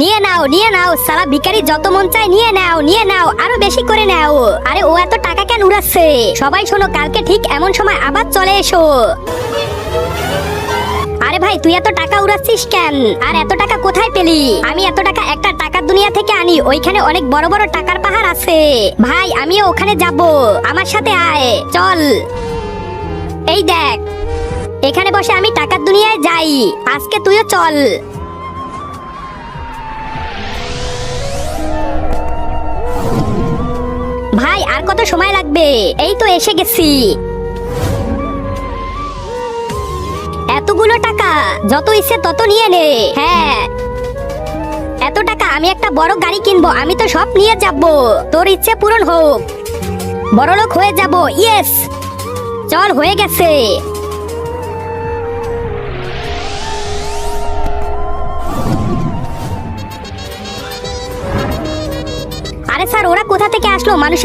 নিয়ে নাও নিয়ে নাও, সারা ভিখারি যত মন চায় নিয়ে নাও নিয়ে নাও, আরও বেশি করে নাও। আরে ও এত টাকা কেন উড়াচ্ছে? সবাই শোনো, কালকে ঠিক এমন সময় আবার চলে এসো। আরে ভাই, তুই এত টাকা উড়াচ্ছিস কেন? আর এত টাকা কোথায় পেলি? আমি এত টাকা একটা টাকার দুনিয়া থেকে আনি, ওইখানে অনেক বড় বড় টাকার পাহাড় আছে। ভাই, আমিও ওখানে যাব। আমার সাথে আয়, চল। এই দেখ, এখানে বসে আমি টাকার দুনিয়ায় যাই। আজকে তুইও চল। ভাই, আর কত সময় লাগবে? এই তো এসে গেছি। এতগুলো টাকা, যত ইচ্ছে তত নিয়ে নে। হ্যাঁ। এত টাকা আমি একটা বড় গাড়ি কিনবো, আমি তো সব নিয়ে যাব। তোর ইচ্ছে পূরণ হোক। বড় লোক হয়ে যাব ইয়েস চল, হয়ে গেছে। আরে স্যার ওরা কোথা থেকে আসলো? মানুষের